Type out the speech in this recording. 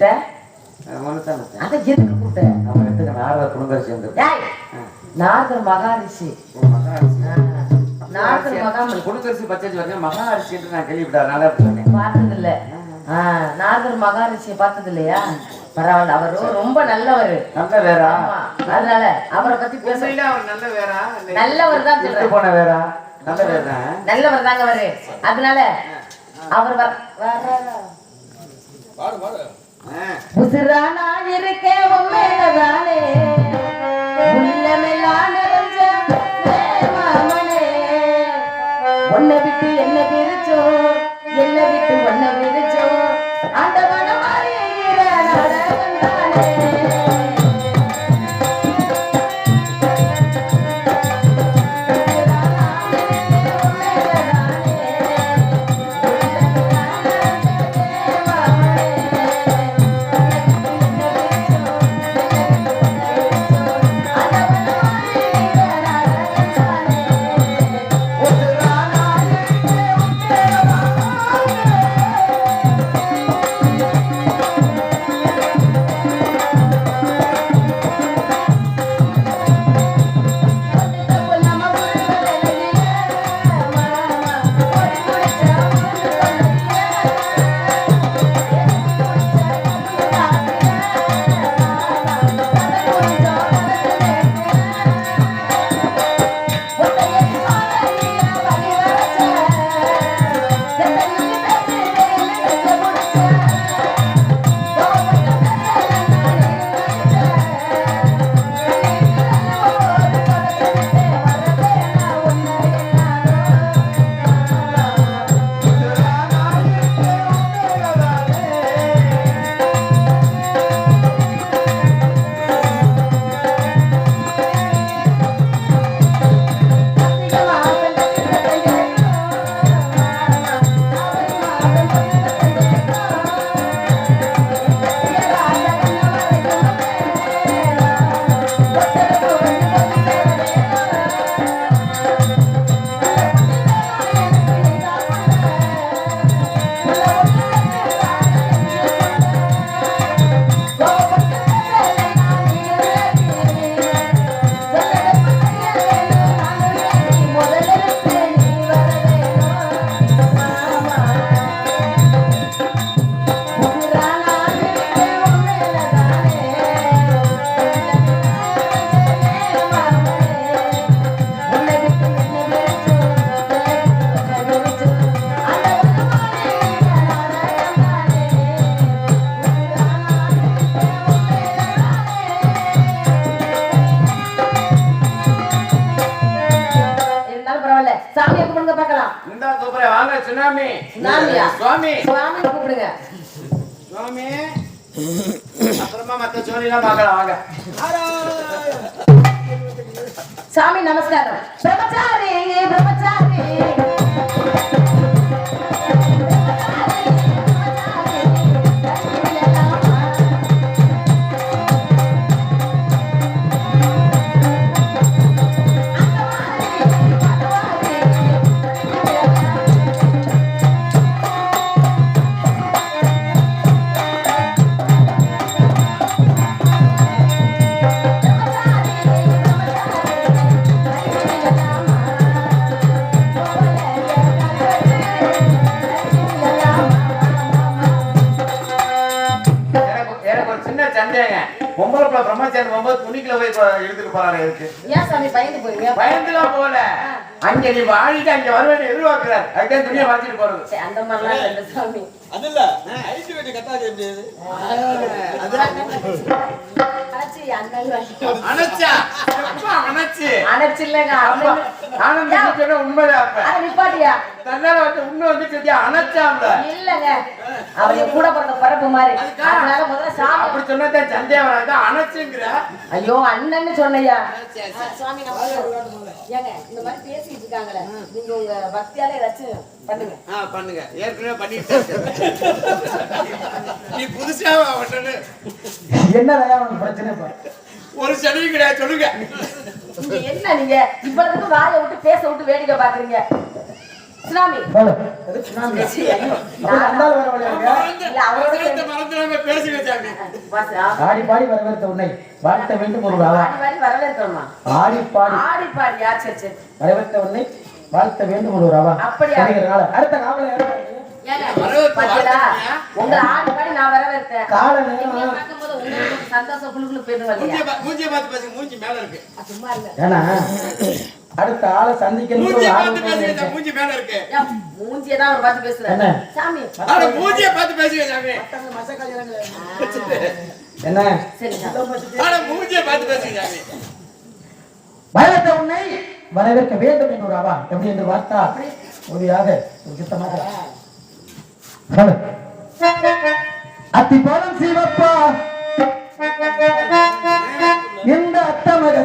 கூப்பிட்ட? அதை எதுக்கு கூப்பிட்ட? நம்ம இடத்துக்கு நாரத குடும்பரிசி வந்து டேய் நாரதர் மகாரிஷி. நாரதர் மகாமணி குடும்பரிசி பச்சரிசி வந்து மகா அரிசி என்று நான் கேள்விப்பட்டேன். நல்லா பார்த்தது இல்ல நாரதர் மகாரிஷியை பார்த்தது இல்லையா பரவாயில்ல அவர் ரொம்ப நல்லவர். நல்ல வேறா? அதனால அவரை பத்தி பேச உண்மையிலே அவர் நல்ல வேறா? நல்லவர் தான் சொல்றேன் போன வேறா? நல்ல வேறா? நல்லவர் தாங்க அவரு. அதனால அவர் வர. உசுரா நான் இருக்கேன் உண்மையிலதானே இந்த கூப்பிடுறேன் வாங்க சுனாமி. சுனாமியா? சுவாமி. சுவாமி கூப்பிடுங்க. சுவாமி. அப்புறமா மத்த சோழிலாம் பார்க்கலாம் வாங்க. சாமி நமஸ்காரம். பிரம்மச்சாரி பிரம்மச்சாரி பொம்பளை பிள்ளை பிரம்மச்சாரி போகும்போது துணிக்குள்ள போய் இழுத்துட்டு போறாரு இருக்கு ஏன் சாமி பயந்து போறீங்க பயந்துலாம் போல அங்க நீ வாழிட்டு அங்க வருவேன் எதிர்பார்க்கிறார். அதுதான் துணியை வச்சுட்டு போறது. சரி, அந்த மாதிரிலாம் இல்லை சாமி. அது இல்ல. ஐடி வெட்டி கட்டாது எப்படியாது அணைச்சி? அந்த மாதிரி அணைச்சா எப்பா அணைச்சு அணைச்சி இல்லைங்க அப்பா, ஆனந்த் அதை நிப்பாட்டியா? தன்னால வந்து உண்மை வந்து அணைச்சாம்ல இல்லங்க. என் கூட பிறந்த பரப்பு மாதிரி. அதனால முதல்ல சாமி அப்படி சொன்னதான் சந்தேகம் வராது. அணைச்சுங்கிற. ஐயோ அண்ணன்னு சொன்னையா? சுவாமி. ஏங்க இந்த மாதிரி பேசிட்டு இருக்காங்களே நீங்க உங்க பக்தியால ஏதாச்சும் பண்ணுங்க. ஆ பண்ணுங்க. ஏற்கனவே பண்ணிட்டு நீ புதுசா உனக்கு பிரச்சனை? ஒரு சலுகை கிடையாது சொல்லுங்க. நீங்க என்ன நீங்க? இவ்வளவுக்கு வாயை விட்டு பேச விட்டு வேடிக்கை பாக்குறீங்க சுனாமி. ஆடி பாடி வரவேற்ற உன்னை. வாழ்த்த வேண்டும் ஒரு ராவா ஆடி பாடி ஆடி சரி வரவேற்ற உன்னை வாழ்த்த வேண்டும் ஒரு ராவா அப்படியா? அடுத்த? வாழ்த்துறீங்க? உங்களை ஆடி பாடி நான் வரவேற்கிறேன். கால நேரம் சந்தோஷம் குழுக்குழு போயிடும் மூஞ்சிய இல்லையா பா- மூஞ்சிய பார்த்து பேசுங்க மூஞ்சி மேல இருக்கு. சும்மா இல்ல. ஏன்னா அடுத்த ஆளை சந்திக்கணும் ஒரு மூஞ்சிய ஆர்வம் பார்த்து பேசுங்க இருக்கேன். சாமி, மூஞ்சி மேல இருக்கு. ஏன் மூஞ்சியை தான் அவர் பார்த்து பேசுறாரு. என்ன? சாமி. ஆனா மூஞ்சிய பார்த்து பேசுங்க சாமி. என்ன? சரி சாமி. ஆனா மூஞ்சிய பார்த்து பேசுங்க சாமி. வரவேற்ற உன்னை வரவேற்க வேண்டும் என்று ஒரு அவா. எப்படி என்று பார்த்தா உறுதியாக ஒரு சுத்தமாக சொல்லு. அத்திப்பழம் சிவப்பா இந்த அத்தமக